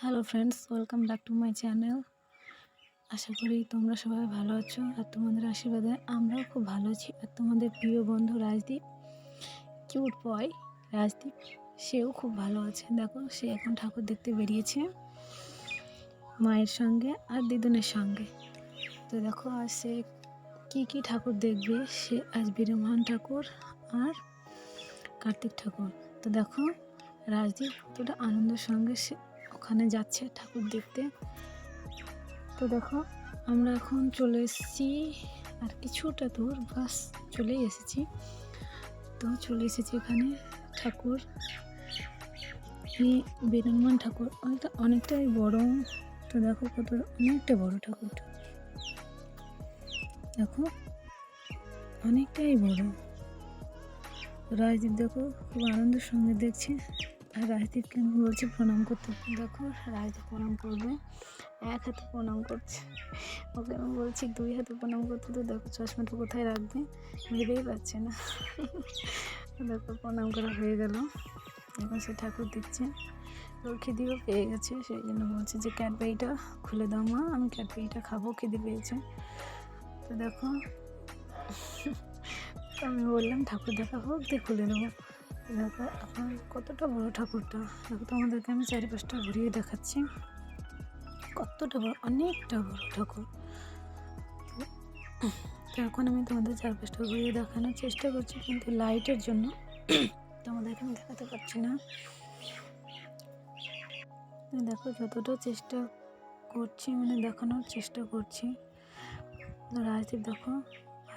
Hello friends welcome back to my channel আশা করি তোমরা সবাই ভালো আছো আর তোমাদের আশীর্বাদে আমরাও খুব ভালো আছি। আর তোমাদের প্রিয় বন্ধু রাজদীপ কিউট বয় রাজদীপ, সেও খুব ভালো আছে। দেখো, সে এখন ঠাকুর দেখতে বেরিয়েছে মায়ের সঙ্গে আর দিদুনের সঙ্গে। তো দেখো, আর সে কী কী ঠাকুর দেখবে? সে আজ বীরমোহন ঠাকুর আর কার্তিক ঠাকুর। তো দেখো, রাজদীপ কতটা আনন্দের সঙ্গে সে ওখানে যাচ্ছে ঠাকুর দেখতে। তো দেখো, আমরা এখন চলে এসেছি, আর কিছুটা দূর বাস চলেই এসেছি। তো চলে এসেছি এখানে ঠাকুর। বীরঙ্গন ঠাকুর অনেকটা অনেকটাই বড়। তো দেখো কত, অনেকটা বড় ঠাকুরটা। দেখো, অনেকটাই বড়। রাজদীপ দেখো, খুব আনন্দের সঙ্গে দেখছে। আর রাজদীপকে আমি বলছি প্রণাম করতে? দেখো, রাজদীপ প্রণাম করবে, এক হাতে প্রণাম করছে। ওকে আমি বলছি দুই হাতে প্রণাম করতে? তো দেখো, চশমাটা কোথায় রাখবে? ভেবেই পাচ্ছে না। দেখো, প্রণাম করা হয়ে গেল। এখন সে ঠাকুর দিচ্ছে। ওর খিদিও পেয়ে গেছে, সেই জন্য বলছে যে, ক্যাডবেরিটা খুলে দাও মা, আমি ক্যাডবেরিটা খাব, খিদে পেয়েছে। তো দেখো, আমি বললাম, ঠাকুর দেখা হোক, দিয়ে খুলে দেবো। দেখো, এখন কতটা বড় ঠাকুরটা। দেখো তোমাদেরকে আমি চারিপাশটা ঘুরিয়ে দেখাচ্ছি। কতটা বড়, অনেকটা বড় ঠাকুর। তো এখন আমি তোমাদের চারপাশটা ঘুরিয়ে দেখানোর চেষ্টা করছি, কিন্তু লাইটের জন্য তোমাদেরকে আমি দেখাতে পারছি না। দেখো, যতটা চেষ্টা করছি মানে দেখানোর চেষ্টা করছি। রাজদীপ, দেখো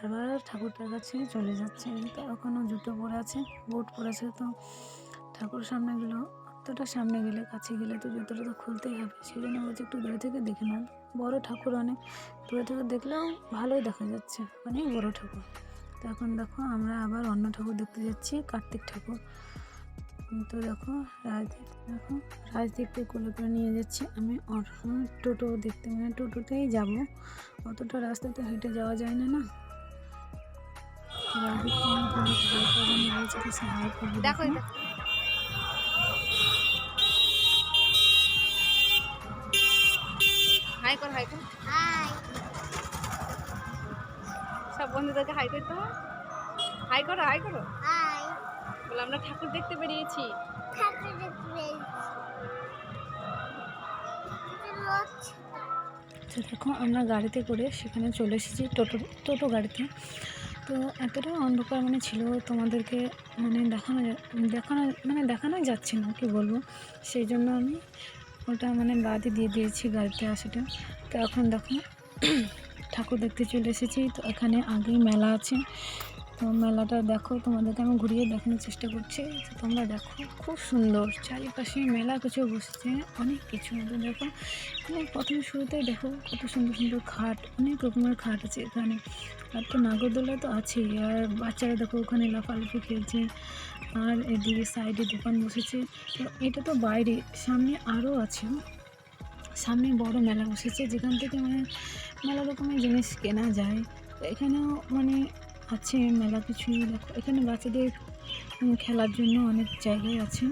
বারবার ঠাকুরটার কাছে চলে যাচ্ছে। তো এখনও জুতো পরে আছে বুট পরেছে তো ঠাকুর সামনে গেল, অতটা সামনে গেলে, কাছে গেলে তো জুতোটা তো খুলতেই হবে। সেই জন্য বলছে একটু দূরে থেকে দেখে নাও। বড় ঠাকুর অনেক। দূরে থেকে দেখলেও ভালোই দেখা যাচ্ছে। অনেক বড় ঠাকুর। তো এখন দেখো, আমরা আবার অন্য ঠাকুর দেখতে যাচ্ছি, কার্তিক ঠাকুর। তো দেখো, রাজদীপ, দেখো, রাজদীপকে কোলে করে নিয়ে যাচ্ছি আমি। টোটো দেখতে মানে টোটোতেই যাব। অতটা রাস্তাতে হেঁটে যাওয়া যায় না না। দেখো। হাই কর হাই কর। সব বন্ধুদেরকে হাই করতে হাই করো হাই করো। হাই। বলে আমরা ঠাকুর দেখতে বেরিয়েছি। ঠাকুর দেখতে পেয়েছি তো দেখো আমরা গাড়িতে করে সেখানে চলে এসেছি টোটো টোটো গাড়িতে। তো এতটা অন্ধকার মানে ছিল তোমাদেরকে মানে দেখানো দেখানো মানে দেখানোই যাচ্ছে না, কি বলব? সেই জন্য আমি ওটা মানে বাদে দিয়ে দিয়েছি গাড়িতে আসাটা। তো এখন দেখো, ঠাকুর দেখতে চলে এসেছি। তো এখানে আগেই মেলা আছে। তো মেলাটা দেখো, তোমাদেরকে আমি ঘুরিয়ে দেখানোর চেষ্টা করছি। তো তোমরা দেখো, খুব সুন্দর। চারিপাশে মেলা কিছু বসেছে, অনেক কিছু। দেখো মানে প্রথমে শুরুতে দেখো কত সুন্দর সুন্দর খাট, অনেক রকমের খাট আছে এখানে। আর তো নাগরদোলা তো আছেই, আর বাচ্চারা দেখো ওখানে লাফালাফি খেলছে, আর এদিকে সাইডে দোকান বসেছে। তো এটা তো বাইরে, সামনে আরও আছে। সামনে বড় মেলা বসেছে, যেখান থেকে মানে মেলা রকমের জিনিস কেনা যায়। এখানেও মানে আছে মেলা কিছুই দেখো এখানে বাচ্চাদের খেলার জন্য অনেক জায়গায় আছে।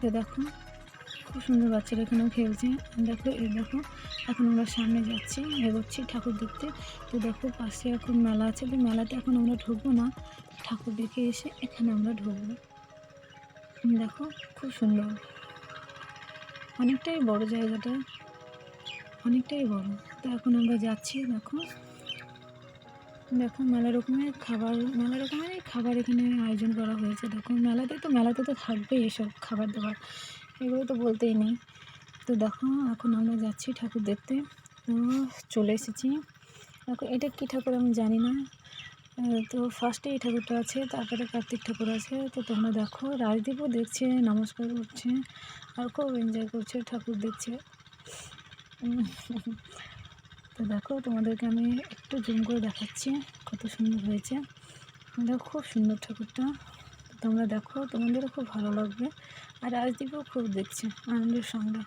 তো দেখো, খুব সুন্দর বাচ্চারা এখানেও খেলছে। দেখো, এই দেখো, এখন আমরা সামনে যাচ্ছি, এগোচ্ছি ঠাকুর দেখতে। তো দেখো, পাশে এখন মেলা আছে। তো মেলাতে এখন আমরা ঢুকবো না। ঠাকুর দেখে এসে এখানে আমরা ঢুকবো। দেখো, খুব সুন্দর। অনেকটাই বড় জায়গাটা। অনেকটাই বড়। তো এখন আমরা যাচ্ছি, দেখো। দেখো মেলা রকমের খাবার, মেলা রকমের খাবার এখানে আয়োজন করা হয়েছে। দেখো মেলাতে তো মেলাতে তো থাকবেই এসব খাবার দাবার। এগুলো তো বলতেই নেই। তো দেখো, এখন আমরা যাচ্ছি ঠাকুর দেখতে। চলে এসেছি। দেখো, এটা কী ঠাকুর আমি জানি না। তো ফার্স্টে এই ঠাকুরটা আছে, তারপরে কার্তিক ঠাকুর আছে। তো তোমরা দেখো, রাজদীপও দেখছে, নমস্কার করছে, আর খুব এনজয় করছে ঠাকুর দেখছে। তো দেখো, তোমাদেরকে আমি একটু জুম করে দেখাচ্ছি কত সুন্দর হয়েছে। দেখো, খুব সুন্দর ঠাকুরটা। তোমরা দেখো তোমাদেরও খুব ভালো লাগবে। আর রাজদীপও খুব দেখছে, আনন্দের সঙ্গে।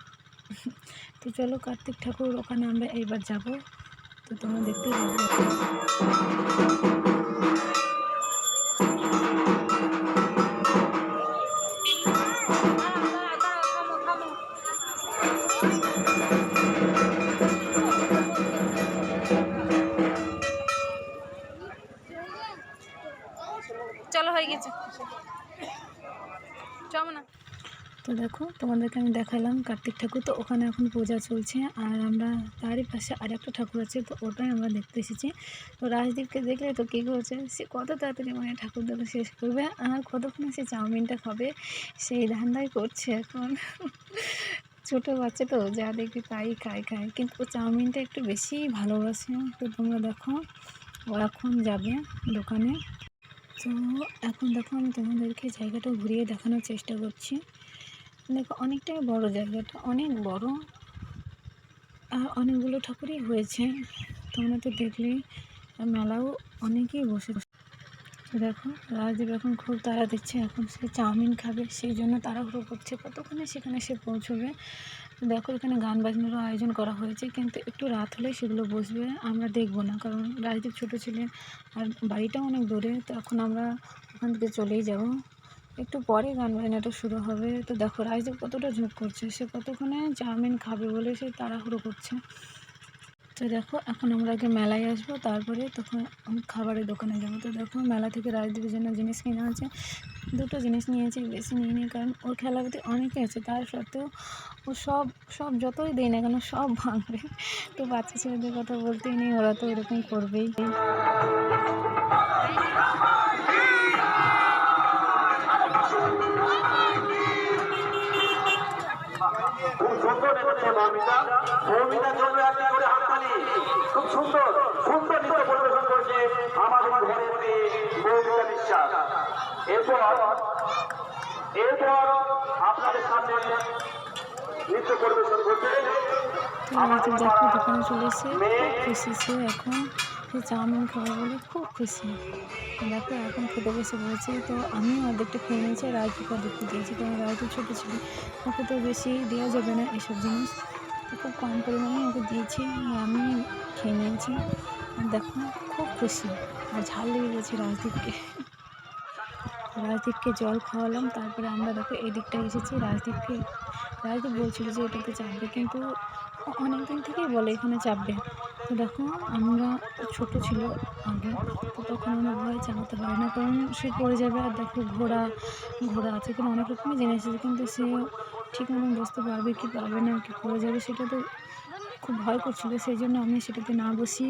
তো চলো, কার্তিক ঠাকুর, ওখানে আমরা এইবার যাব। তো তোমরা দেখতে পাবে। তো দেখো, তোমাদেরকে আমি দেখালাম কার্তিক ঠাকুর। তো ওখানে এখন পূজা চলছে, আর আমরা তারই পাশে আর একটা ঠাকুর আছে, তো ওটাই আমরা দেখতে এসেছি। তো রাজদীপকে দেখলে তো কী করছে, সে কত তাড়াতাড়ি মানে ঠাকুর দেখো শেষ করবে, আর কতক্ষণে সে চাউমিনটা খাবে, সেই ধান্দাই করছে এখন। ছোটো বাচ্চা তো, যা দেখবে তাই খায় খায়। কিন্তু ও চাউমিনটা একটু বেশি ভালোবাসে, তো তোমরা দেখো, ও এখন যাবে দোকানে। তো এখন দেখো আমি তোমাদেরকে জায়গাটা ঘুরিয়ে দেখানোর চেষ্টা করছি। দেখো অনেকটাই বড় জায়গাটা, অনেক বড়। আর অনেকগুলো ঠাকুরই হয়েছে। তোমরা তো দেখলে, মেলাও অনেকেই বসে দেখো, রাজদীপ এখন খুব তাড়া দিচ্ছে, এখন সে চাউমিন খাবে, সেই জন্য তাড়াহুড়ো করছে কতক্ষণে সেখানে সে পৌঁছবে। দেখো, এখানে গান বাজনারও আয়োজন করা হয়েছে, কিন্তু একটু রাত হলে সেগুলো বসবে, আমরা দেখব না, কারণ রাজদীপ ছোটো ছিলেন আর বাড়িটাও অনেক দূরে, তো এখন আমরা ওখান থেকে চলেই যাব। একটু পরে গান বাজনাটা শুরু হবে, তো দেখো, রাজদীপ কতটা ঝোঁক করছে, সে কতক্ষণে চাউমিন খাবে বলে সে তাড়াহুড়ো করছে। তো দেখো এখন আমরা আগে মেলায় আসব তারপরে তখন আমি খাবারের দোকানে যাব তো দেখো মেলা থেকে রাজদীপের জন্য জিনিস কেনা আছে দুটো জিনিস নিয়েছি বেশি নিয়ে নিই কারণ ওর খেলাপাতি অনেকে আছে তার সত্ত্বেও ও সব সব যতই দেয় না কেন সব ভাঙবে তো বাচ্চা ছেলেদের কথা বলতেই নেই ওরা তো এরকম করবেই খুব সুন্দর করছে তো দেখো দোকানে চলে এসে খুব খুশি সে এখন সে চাউমিন খাবে বলে খুব খুশি। দেখো এখন খেতে বসে পড়েছে। তো আমিও অর্ধেকটা খেয়ে নিয়েছি আর রাজদীপ অর্ধেকটা দিয়েছি। কারণ রাজদীপ ছোটো ছিল। ওকে তো বেশি দেওয়া যাবে না এসব জিনিস। তো খুব কম পরিমাণে ওকে দিয়েছি আর আমি খেয়ে নিয়েছি। আর দেখো খুব খুশি। আর ঝাল লেগে গেছে রাজদীপকে। রাজদীপকে জল খাওয়ালাম, তারপরে আমরা দেখো এই দিকটায় এসেছি, রাজদীপকে, রাজদীপ বলছিল যে এটাতে চাপবে, কিন্তু অনেক দিন থেকেই বলে এখানে চাপবে। তো দেখো, আমরা ছোটো ছিল আগে, তো তখন আমরা ভয় চালাতে পারি না, কারণ সে পড়ে যাবে আর দেখো ঘোড়া ঘোড়া আছে কিন্তু অনেক রকমের জিনিস আছে, কিন্তু সে ঠিক মতন বসতে পারবে কি পারবে না, কি পড়ে যাবে সেটা তো খুব ভয় করছিল, সেই জন্য আমি সেটাতে না বসি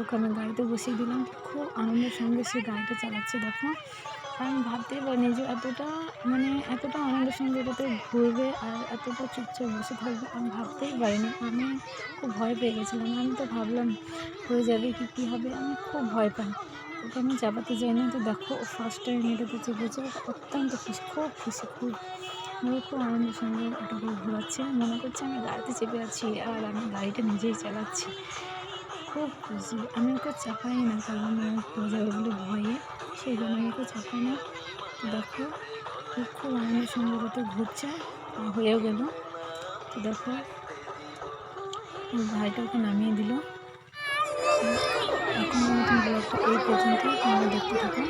ওকে আমি গাড়িতে বসিয়ে দিলাম। খুব আনন্দের সঙ্গে সে গাড়িটা চালাচ্ছে, দেখো। আমি ভাবতেই পারিনি যে এতটা মানে এতটা আনন্দের সঙ্গে এটাতে ঘুরবে আর এতটা চুপচাপ বসে থাকবে, আমি ভাবতেই পারিনি। আমি খুব ভয় পেয়ে গেছিলাম। আমি তো ভাবলাম, হয়ে যাবে কি, কী হবে? আমি খুব ভয় পাই। ওকে আমি চাপাতে যাই না, তো দেখো ও ফার্স্ট টাইম এটাতে চেপেছে অত্যন্ত খুশি, খুব খুশি, খুব ও খুব আনন্দের সঙ্গে ওটাকে ঘোরাচ্ছে। মনে করছে আমি গাড়িতে চেপে আছি আর আমি গাড়িটা নিজেই চালাচ্ছি। খুব খুশি। আমি ওকে চাপাই না, কারণ আমার পড়ে ওগুলো ভয়ে। সেই জন্য আমি ওকে চাপাই না। তো দেখো খুব আনন্দের সঙ্গে ওটাতে ঘুরছে হয়েও গেল। তো দেখো ভাইটা ওকে নামিয়ে দিল। এখন এই পর্যন্ত তোমরা দেখতে থাকো।